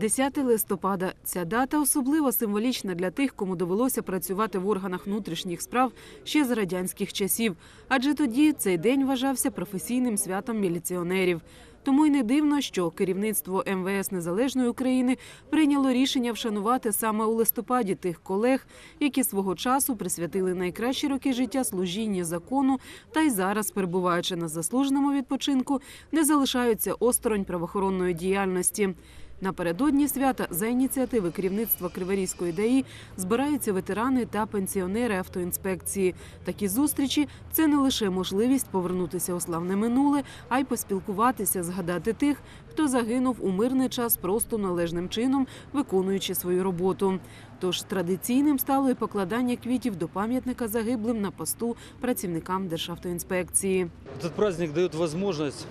10 листопада. Ця дата особливо символічна для тих, кому довелося працювати в органах внутрішніх справ ще з радянських часів. Адже тоді цей день вважався професійним святом міліціонерів. Тому й не дивно, що керівництво МВС Незалежної України прийняло рішення вшанувати саме у листопаді тих колег, які свого часу присвятили найкращі роки життя служіння закону та й зараз, перебуваючи на заслуженому відпочинку, не залишаються осторонь правоохоронної діяльності. Напередодні свята за ініціативи керівництва Криворізької ДАІ збираються ветерани та пенсіонери автоінспекції. Такі зустрічі це не лише можливість повернутися у славне минуле, а й поспілкуватися, згадати тих, хто загинув у мирний час просто належним чином, виконуючи свою роботу. Тож традиційним стало і покладання квітів до пам'ятника загиблим на посту працівникам Державтоінспекції. Этот праздник дает возможность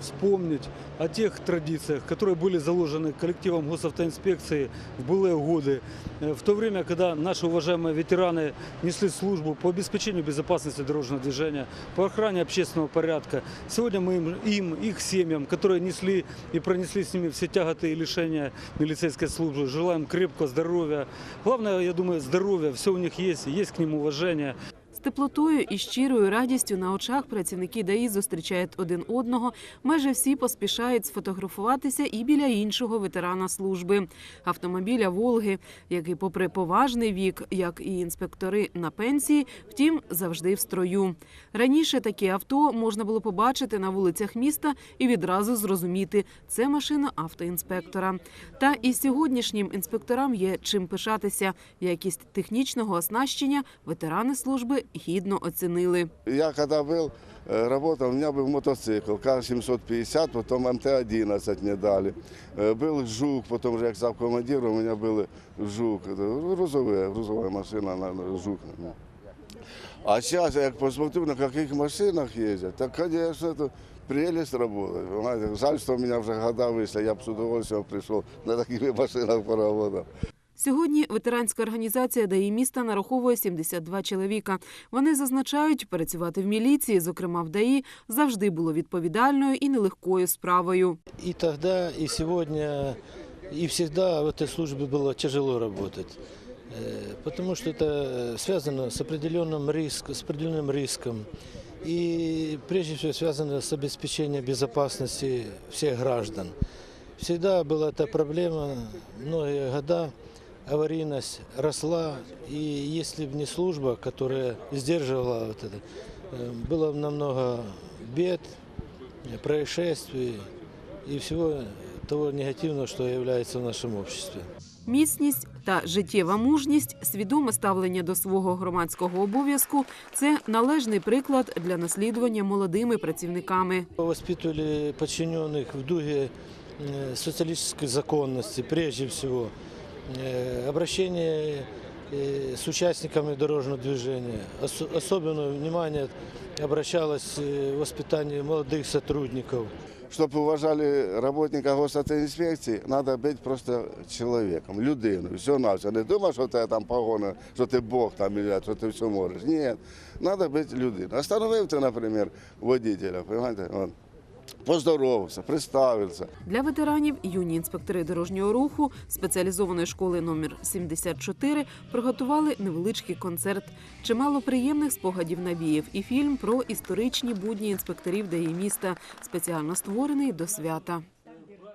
вспомнить о тех традициях, которые были заложены коллективом госавтоинспекции в былые годы, Э, в то время, когда наши уважаемые ветераны несли службу по обеспечению безопасности дорожного движения, по охране общественного порядка. Сегодня мы им, им, их семьям, которые несли и пронесли с ними все тяготы и лишения милицейской службы, желаем крепкого здоровья. Главное, я думаю, здоровье, все у них есть, есть к ним уважение. Теплотою і щирою радістю на очах працівники ДАІ зустрічають один одного. Майже всі поспішають сфотографуватися і біля іншого ветерана служби автомобіля Волги, який, попри поважний вік, як і інспектори на пенсії, втім завжди в строю. Раніше такі авто можна було побачити на вулицях міста і відразу зрозуміти це машина автоінспектора. Та і сьогоднішнім інспекторам є чим пишатися. Якість технічного оснащення ветерани служби гідно оцінили. Я когда был, э, работал, у меня был мотоцикл К-750, потом МТ-11 мне дали. Э, Был Жук, потом же я стал командиром, у меня был Жук. Это грузовая, грузовая машина, на- на Жук. ну. А сейчас, я посмотрю, на каких машинах ездят, так, конечно, это прелесть работать. понимаете. Жаль, что у меня уже года вышли, я бы с удовольствием пришел на таких машинах поработал. Сьогодні ветеранська організація ДАІ міста нараховує 72 чоловіка. Вони зазначають, працювати в міліції, зокрема в ДАІ, завжди було відповідальною і нелегкою справою. И тогда, и сегодня, и всегда в этой службе было тяжело работать. Э, Потому что это связано с определенным, риск, с определенным риском. И прежде всего связано с обеспечением безопасности всех граждан. Всегда была эта проблема, многие года аварийность росла. И если бы не служба, которая сдерживала вот это, э, было бы намного бед, э, происшествий и всего того негативного, что является в нашем обществе. Міцність та життєва мужність, свідоме ставлення до свого громадського обов'язку це належний приклад для наслідування молодими працівниками. Воспитывали подчиненных в духе э, социалистической законности, прежде всего. Э, Обращение э, с участниками дорожного движения. Ос- Особенное внимание обращалось э, в воспитании молодых сотрудников. Чтобы уважали работника госавтоинспекции, надо быть просто человеком, людиною. Все на все. Не думай, що ти там погона, що ти Бог там, или що ти все можеш. Ні, надо бути людиною. Остановив ти, наприклад, водителя, понимаете? Он поздоровався, представився. Для ветеранів юні інспектори дорожнього руху спеціалізованої школи номер 74 приготували невеличкий концерт. Чимало приємних спогадів навіїв і фільм про історичні будні інспекторів ДАІ міста, спеціально створений до свята.